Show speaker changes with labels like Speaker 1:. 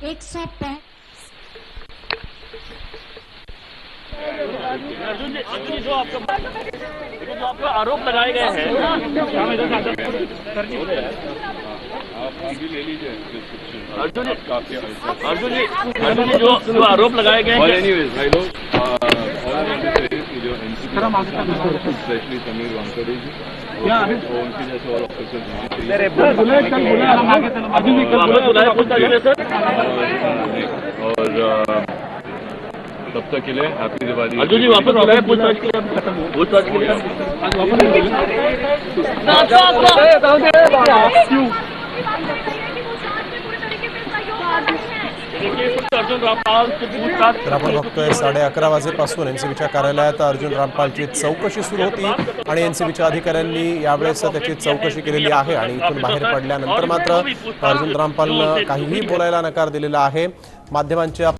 Speaker 1: एक सौ पैंतीस
Speaker 2: अर्जुन जी अर्जुन जो आपका जो आपका आरोप लगाए गए हैं। अर्जुन जी अर्जुन जी अर्जुन जी जो जो आरोप लगाए गए
Speaker 3: But
Speaker 2: हैं
Speaker 3: जो NCP especially समीर वानखेड़े जी वो उनके जैसे और ऑफिसर्स
Speaker 2: वापस बुलाए पूछताछ के लिए सर
Speaker 3: और uh, तब तक के लिए हैप्पी दिवाली
Speaker 2: अर्जुन जी वापस बुलाए पूछताछ के लिए पूछताछ के लिए
Speaker 4: तर आपण बघतोय साडे अकरा वाजेपासून एनसीबीच्या कार्यालयात अर्जुन रामपालची चौकशी सुरू होती आणि एनसीबीच्या अधिकाऱ्यांनी यावेळेस त्याची चौकशी केलेली आहे आणि इथून बाहेर पडल्यानंतर मात्र अर्जुन रामपालनं काहीही बोलायला नकार दिलेला आहे. माध्यमांच्या